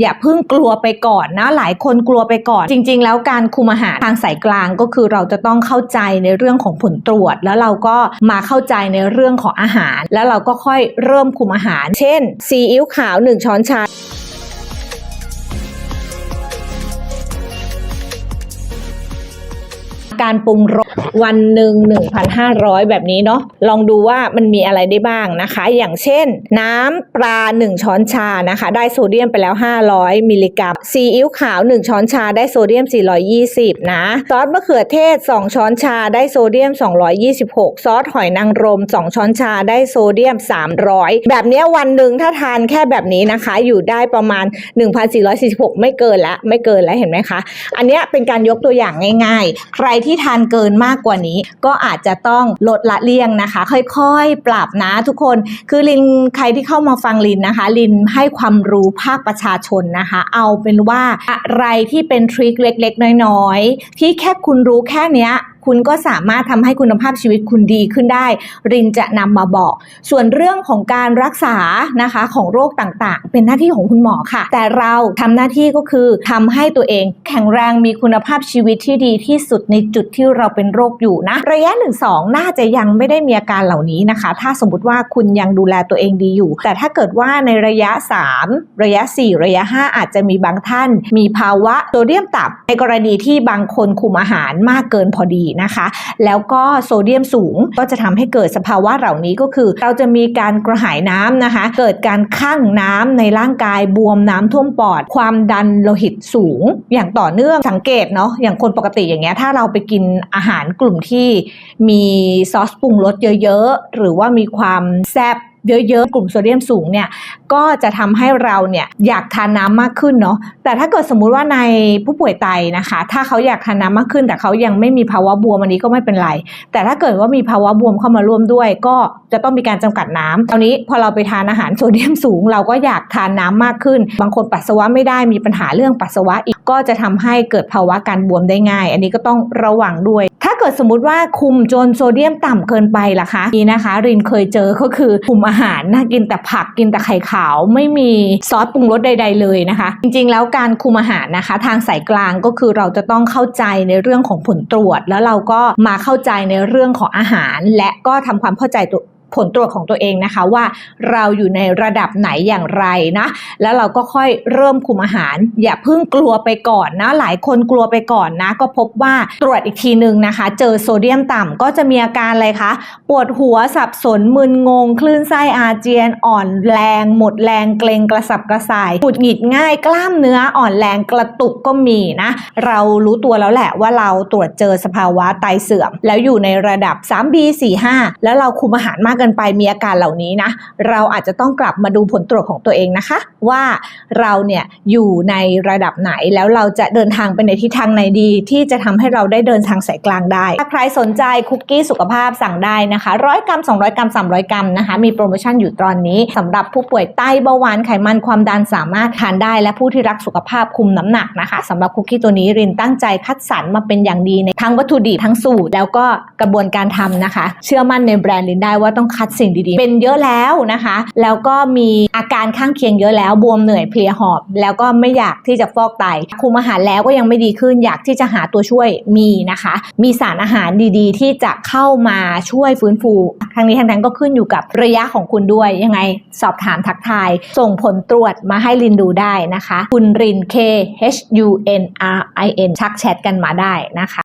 อย่าเพิ่งกลัวไปก่อนนะ หลายคนกลัวไปก่อน จริง ๆ แล้วการคุมอาหารทางสายกลางก็คือเราจะต้องเข้าใจในเรื่องของผลตรวจ แล้วเราก็มาเข้าใจในเรื่องของอาหาร แล้วเราก็ค่อยเริ่มคุมอาหาร เช่นซีอิ๊วขาว 1 ช้อนชาการปรุงรส วันหนึ่ง1,500 แบบนี้เนาะลองดูว่ามันมีอะไรได้บ้างนะคะ อย่างเช่น น้ำปลา 1 ช้อนชานะคะ ได้โซเดียมไปแล้ว 500 มิลลิกรัมซีอิ๊วขาว 1 ช้อนชาได้โซเดียม 420 นะซอสมะเขือเทศ 2 ช้อนชาได้โซเดียม 226 ซอสหอยนางรม 2 ช้อนชาได้โซเดียม 300 แบบนี้วันหนึ่งถ้าทานแค่แบบนี้นะคะ อยู่ได้ประมาณ 1,446 ไม่เกินละไม่เกินแล้วเห็นไหมคะ อันนี้เป็นการยกตัวอย่างง่าย ๆ ใครที่ทานเกินมากากกว่านี้ ก็อาจจะต้องลดละเลี่ยงนะคะ ค่อยๆ ปรับนะทุกคน คือลินใครที่เข้ามาฟังลินนะคะ ลินให้ความรู้ภาคประชาชนนะคะ เอาเป็นว่าอะไรที่เป็นทริคเล็กๆ น้อยๆ ที่แค่คุณรู้แค่เนี้ย คุณก็สามารถทำให้คุณภาพชีวิตคุณดีขึ้นได้ รินจะนำมาบอก ส่วนเรื่องของการรักษานะคะของโรคต่างๆ เป็นหน้าที่ของคุณหมอค่ะ แต่เราทำหน้าที่ก็คือทำให้ตัวเองแข็งแรงมีคุณภาพชีวิตที่ดีที่สุดในจุดที่เราเป็นโรคอยู่นะ ระยะ 1 2 น่าจะยังไม่ได้มีอาการเหล่านี้นะคะ ถ้าสมมติว่าคุณยังดูแลตัวเองดีอยู่ แต่ถ้าเกิดว่าในระยะ 3 ระยะ 4 ระยะ 5 อาจจะมีบางท่าน มีภาวะโซเดียมต่ำในกรณีที่บางคนคุมอาหารมากเกินพอดีนะคะ แล้วก็โซเดียมสูงก็จะทำให้เกิดสภาวะเหล่านี้ก็คือ เราจะมีการกระหายน้ำนะคะ เกิดการคั่งน้ำในร่างกายบวมน้ำท่วมปอด ความดันโลหิตสูง อย่างต่อเนื่องสังเกตเนาะอย่างคนปกติอย่างเงี้ยถ้าเราไปกินอาหารกลุ่มที่มีซอสปรุงรสเยอะ ๆ หรือว่ามีความแซ่บ เยอะๆ กลุ่มโซเดียมสูงเนี่ยก็จะทำให้เราเนี่ยอยากทานน้ำมากขึ้นเนาะแต่ถ้าเกิดสมมุติว่าในผู้ป่วยไตนะคะ ถ้าเขาอยากทานน้ำมากขึ้น แต่เขายังไม่มีภาวะบวมอันนี้ก็ไม่เป็นไร แต่ถ้าเกิดว่ามีภาวะบวมเข้ามาร่วมด้วย ก็จะต้องมีการจำกัดน้ำตอนนี้พอเราไปทานอาหารโซเดียมสูง เราก็อยากทานน้ำมากขึ้น บางคนปัสสาวะไม่ได้มีปัญหาเรื่องปัสสาวะอีกก็จะทำให้เกิดภาวะการบวมได้ง่าย อันนี้ก็ต้องระวังด้วย ถ้าเกิดสมมติว่าคุมจนโซเดียมต่ำเกินไปล่ะคะนี่นะคะ รินเคยเจอก็คือคุมอาหารน่ากินแต่ผักกินแต่ไข่ขาวไม่มีซอสปรุงรสใด ๆ เลยนะคะ จริงๆ แล้วการคุมอาหารนะคะ ทางสายกลางก็คือเราจะต้องเข้าใจในเรื่องของผลตรวจ แล้วเราก็มาเข้าใจในเรื่องของอาหาร และก็ทำความเข้าใจตัว ผลตรวจของตัวเองนะคะว่าเราอยู่ในระดับไหนอย่างไรนะ แล้วเราก็ค่อยเริ่มคุมอาหาร อย่าเพิ่งกลัวไปก่อนนะ หลายคนกลัวไปก่อนนะ ก็พบว่าตรวจอีกทีหนึ่งนะคะ เจอโซเดียมต่ำก็จะมีอาการอะไรคะปวดหัวสับสนมึนงง คลื่นไส้อาเจียน อ่อนแรง หมดแรงเกรงกระสับกระส่ายหงุดหงิดง่ายกล้ามเนื้ออ่อนแรงกระตุกก็มีนะ เรารู้ตัวแล้วแหละว่าเราตรวจเจอสภาวะไตเสื่อม แล้วอยู่ในระดับ 3B 4 5 แล้วเราคุมอาหารมากเกินไปมีอาการเหล่านี้นะ เราอาจจะต้องกลับมาดูผลตรวจของตัวเองนะคะ ว่าเราเนี่ยอยู่ในระดับไหนแล้วเราจะเดินทางไปในทิศทางไหนดีที่จะทำให้เราได้เดินทางสายกลางได้ ถ้าใครสนใจคุกกี้สุขภาพสั่งได้นะคะร้อยกรัม200 กรัม 300 กรัมนะคะ มีโปรโมชั่นอยู่ตอนนี้สำหรับผู้ป่วยไตเบาหวานไขมันความดันสามารถทานได้ และผู้ที่รักสุขภาพคุมน้ำหนักนะคะสำหรับคุกกี้ตัวนี้รินตั้งใจคัดสรรมาเป็นอย่างดีในทั้งวัตถุดิบทั้งสูตร แล้วก็กระบวนการทำนะคะ เชื่อมั่นในแบรนด์ลินได้ว่าต้องคัดสิ่งดีๆ เป็นเยอะแล้วนะคะ แล้วก็มีอาการข้างเคียงเยอะแล้วบวมเหนื่อยเพลียหอบ แล้วก็ไม่อยากที่จะฟอกไตคุมอาหารแล้วก็ยังไม่ดีขึ้น อยากที่จะหาตัวช่วยมีนะคะ มีสารอาหารดีๆ ที่จะเข้ามาช่วยฟื้นฟูทั้งนี้ทั้งนั้นก็ขึ้นอยู่กับระยะของคุณด้วยยังไงสอบถามทักทาย ส่งผลตรวจมาให้ลินดูได้นะคะ คุณริน K H U N R I N ชักแชทกันมาได้นะคะ